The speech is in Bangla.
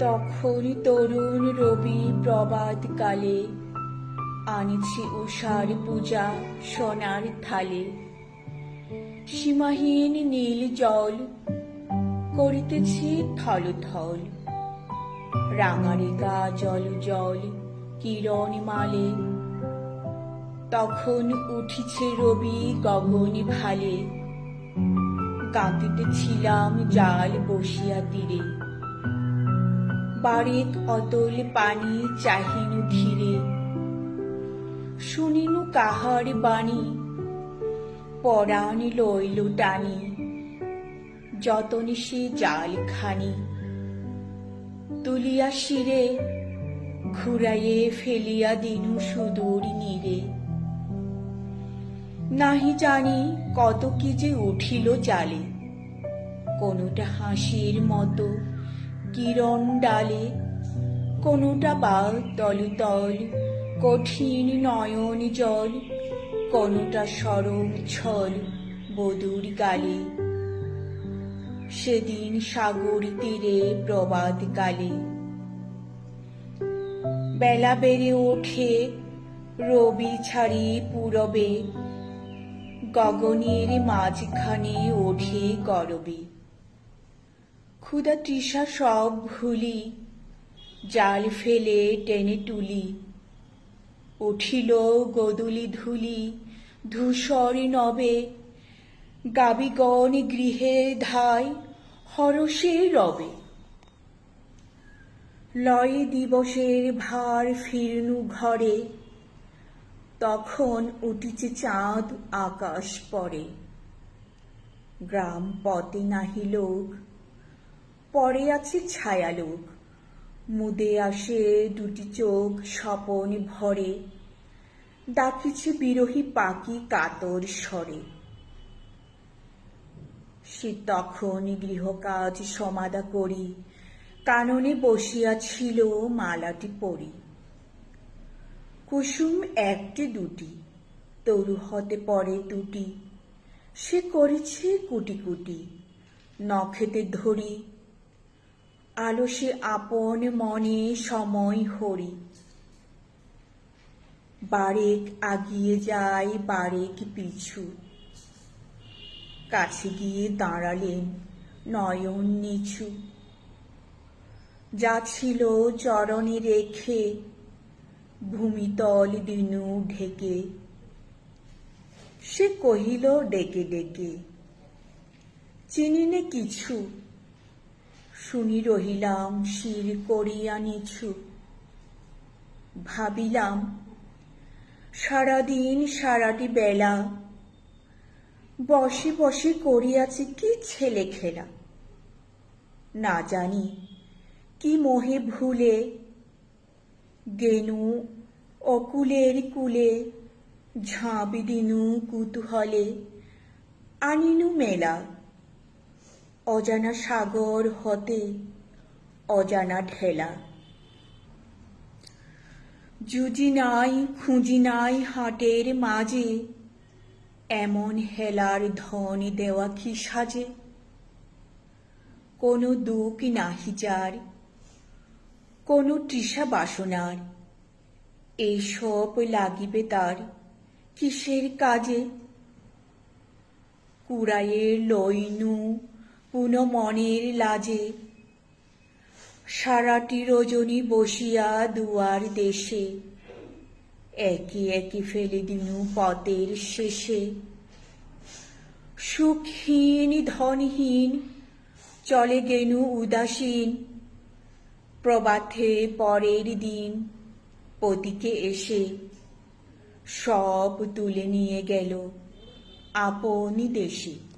তখন তরুণ রবি প্রবাদ কালে আনিছি উষার পূজা সোনার থালে। সীমাহীন নীল জল করিতেছি থল থল। জল জল কিরণ মালে। তখন উঠিছে রবি গগন ভালে। কাঁদিতেছিলাম জাল বসিয়া তীরে। বারেক অতল পানি চাহিনু ধীরে। শুনিনু কাহার বাণী, পরাণ লইল টানি, যতন সে জাল খানি। তুলিয়া শিরে, ঘুরাইয়ে ফেলিয়া দিনু সুদূর নীরে। নাহি জানি কত কি যে উঠিল জালে কোনোটা হাসির মতো কিরণ ডালে, কোনোটা বা তলতল কঠিন নয়ন জল, কোনোটা সরম ছল বধুর গালে। সেদিন সাগর তীরে প্রবাদ কালে। বেলা বেড়ে ওঠে, রবি ছাড়ি পূরবে, গগনের মাঝখানে ওঠে গরবে। ক্ষুদা তৃষা সব ভুলি, জাল ফেলে টেনে তুলি। উঠিল গদুলি ধুলি, ধূসর নবে, গাবিগণ গৃহে ধায় হরষে রবে। লয় দিবসের ভার ফিরনু ঘরে, তখন উঠিছে চাঁদ আকাশ পরে। গ্রাম পথে নাহি লোক পরে আছে ছায়ালোক। মুদে আসে দুটি চোখ স্বপন ভরে। ডাকিছে বিরোহী পাখি কাতর স্বরে। সে তখন গৃহকাজ সমাধা করি, কাননে বসিয়াছিল মালাটি পরি। কুসুম একটি দুটি তরু হতে পরে দুটি। সে করেছে কুটি কুটি নখেতে ধরি আলো সে আপন মনে সময় হরি। বারেক আগিয়ে যায় বারেক পিছু। কাছে গিয়ে দাঁড়ালেন নয়ন নিচু। যা ছিল চরণে রেখে ভূমিতল দিনু ঢেকে। সে কহিল, ডেকে ডেকে। চিনিনে কিছু? শুনি রহিলাম শির করিয়া নিছু। ভাবিলাম, সারাদিন, সারাটি বেলা বসে বসে করিয়াছি কি ছেলে খেলা। না জানি কি মোহে ভুলে, গেনু অকুলের কুলে ঝাঁপি দিনু কুতূহলে আনিনু মেলা। অজানা সাগর হতে অজানা ঠেলা। জুজি নাই, খুঁজি নাই হাটের মাঝে, এমন হেলার ধন দেওয়া কি সাজে? কোনো দুঃখ নাহি যার, কোনো তৃষা বাসনার এইসব লাগিবে তার কিসের কাজে? কুড়াইয়ের লইনু পুন মনের লাজে। সারাটি রজনী বসিয়া দুয়ার দেশে। একে একে ফেলে দিনু পথের শেষে। সুখহীন, ধনহীন, চলে গেনু উদাসীন। প্রবাথে পরের দিন পতিকে এসে। সব তুলে নিয়ে গেল আপনি দেশে।